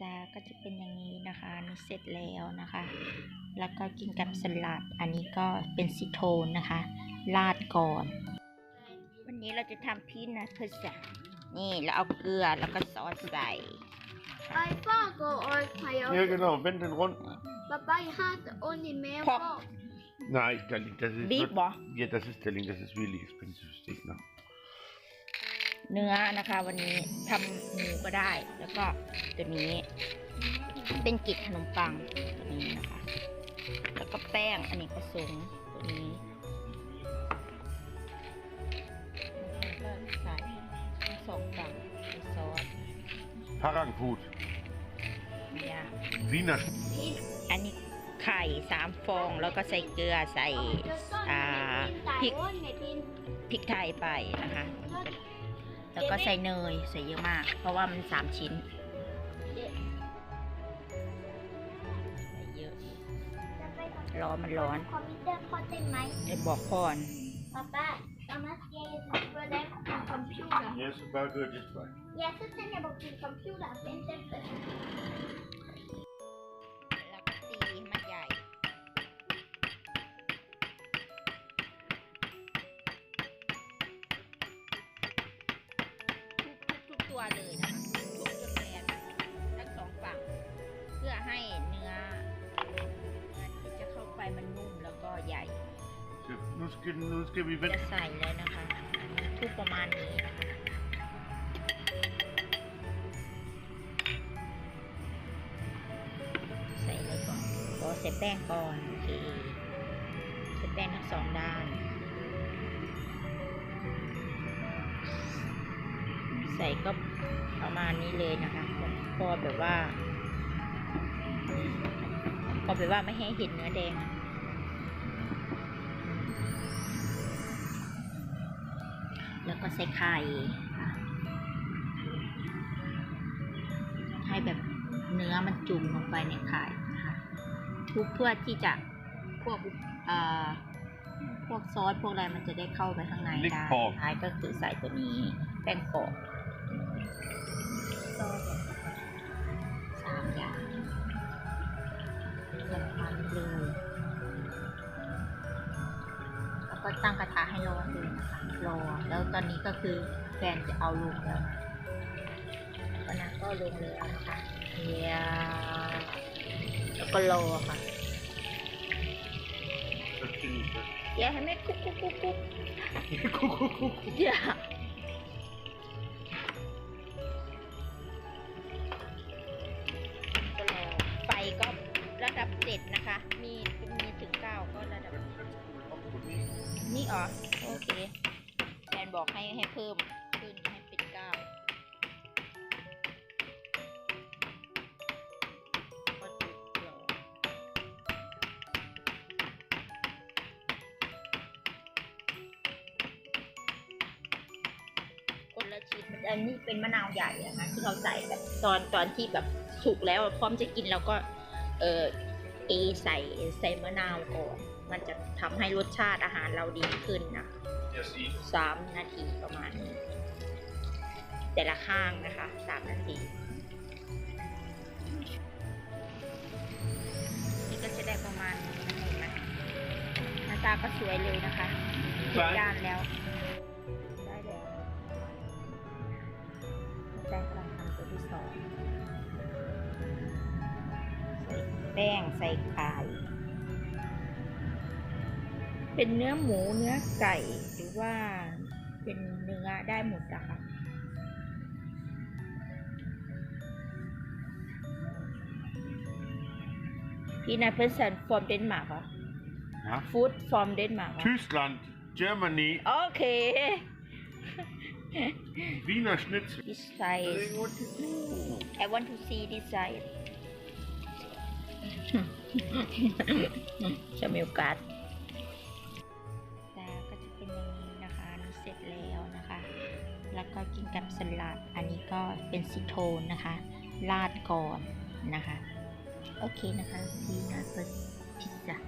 ตาก็จะเป็นอย่างนี้นะคะอันนี่เสร็จแล้วนะคะ แล้วก็กินกับสลัด อันนี้ก็เป็นซิโทนนะคะราดก่อน วันนี้เราจะทำพีนัทพิซซ่านี่เราเอาเกลือแล้วก็ซอสใส่ I forgot all my Ja, genau. Wend den rund. Papa, ich hatte only mehr Pork. Pork. Nein, Darling, das ist. Beef, boah. Ja, das ist Darling, das ist really expensive steak, ne? เนื้อนะคะ วันนี้ทำหมูก็ได้ แล้วก็ตัวนี้ เป็นกลิดขนมปังตัวนี้นะคะ แล้วก็แป้งอันนี้ผสมตัวนี้แล้วก็ใส่ทั้งสองฝั่งในซอส Parangfood. เนี่ย Wiener. อันนี้ไข่สามฟองแล้วก็ใส่เกลือใส่อ่าพริกพริกไทยไปนะคะ แล้วก็ใส่เนยใส่เยอะมาก เพราะว่ามันสามชิ้นใส่เยอะร้อนมันร้อนคอมพิวเตอร์พ่อเต้นไหมเดี๋ยวบอกพ่อนป๊าป้าเอามาเกมตัวแรกของคอมพิวเตอร์ Yes, about good, this way. Ja, så tänker jag på min computer. Vänta efter. แตัวเลยนะคะทุกจนแบนทั้งสองฝั่ง เพื่อให้เนื้อมันที่จะเข้าไปมันนุ่มแล้วก็ใหญ่ So, nu ska, nu ska vi จะ vänta. ใส่เลยนะคะอันนี้ทุกประมาณนี้นะคะใส่เลยก่อนขอใส่แป้งก่อนโอเคใส่แป้งทั้งสองด้าน ใส่ก็ประมาณนี้เลยนะคะพอแบบว่าพอแบบว่าไม่ให้เห็นเนื้อแดงอะแล้วก็ใส่ไข่ค่ะให้แบบเนื้อมันจุ่มลงไปในไข่นะคะทุกเพื่อที่จะพวกเอ่อพวกซอสพวกอะไรมันจะได้เข้าไปข้างในลิกได้พอกท้ายก็คือใส่ตัวนี้แป้งกรอบซอ สามอย่างใส่ประมาณนี้เลยแล้วก็ตั้งกระทะให้ร้อนเลยนะคะรอแล้วตอนนี้ก็คือแฟนจะเอาลงแล้วนะก็นะก็ลงแล้วนะคะเฮียแล้วก็รอค่ะอย่าให้แม่กุ๊กกุ๊กกุ๊กกุ๊ก Guck, guck, guck, guck. อย่า ระดับเจ็ดนะคะ มีมีถึงเก้าก็ระดับนี่อ๋อโอเคแฟนบอกให้ให้เพิ่มขึ้นให้เป็นเก้าก็จุดรอคนละชิ้นอันนี้เป็นมะนาวใหญ่อะนะที่เราใส่แบบตอนตอนที่แบบสุกแล้วพร้อมจะกินเราก็ เออเอใส่ใส่มะนาวก่อน มันจะทำให้รสชาติอาหารเราดีขึ้นนะ Ja, sie. สามนาทีประมาณนี้แต่ละข้างนะคะสามนาทีนี่ก็จะได้ประมาณนี้นะเห็นไหมหน้าตาก็สวยเลยนะคะสวยด้านแล้ว ได้แล้วแป้งกำลังทำตัวที่สองใส่ แป้งใส่ไข่เป็นเนื้อหมูเนื้อไก่หรือว่าเป็นเนื้อได้หมดอะค่ะพี่นายเพื่อนสัน from Denmark เหรอ Ja. food from Denmark เหรอ Tyskland, Germany, โอเค Wiener Schnitzel. this side Darling, what you do? I want to see this side จะมีโอกาสตาก็จะเป็นอย่างนี้นะคะนี่เสร็จแล้วนะคะ แล้วก็กินกับสลัด อันนี้ก็เป็นซิโทนนะคะ ราดก่อนนะคะ โอเคนะคะพีนาเปิดพิซซ่า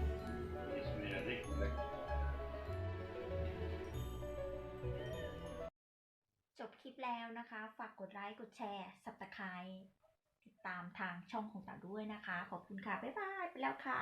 จบคลิปแล้วนะคะ ฝากกดไลค์ กดแชร์ สับตะไคร้ ติดตามทางช่องของเต่าด้วยนะคะ ขอบคุณค่ะ บ๊ายบาย ไปแล้วค่ะ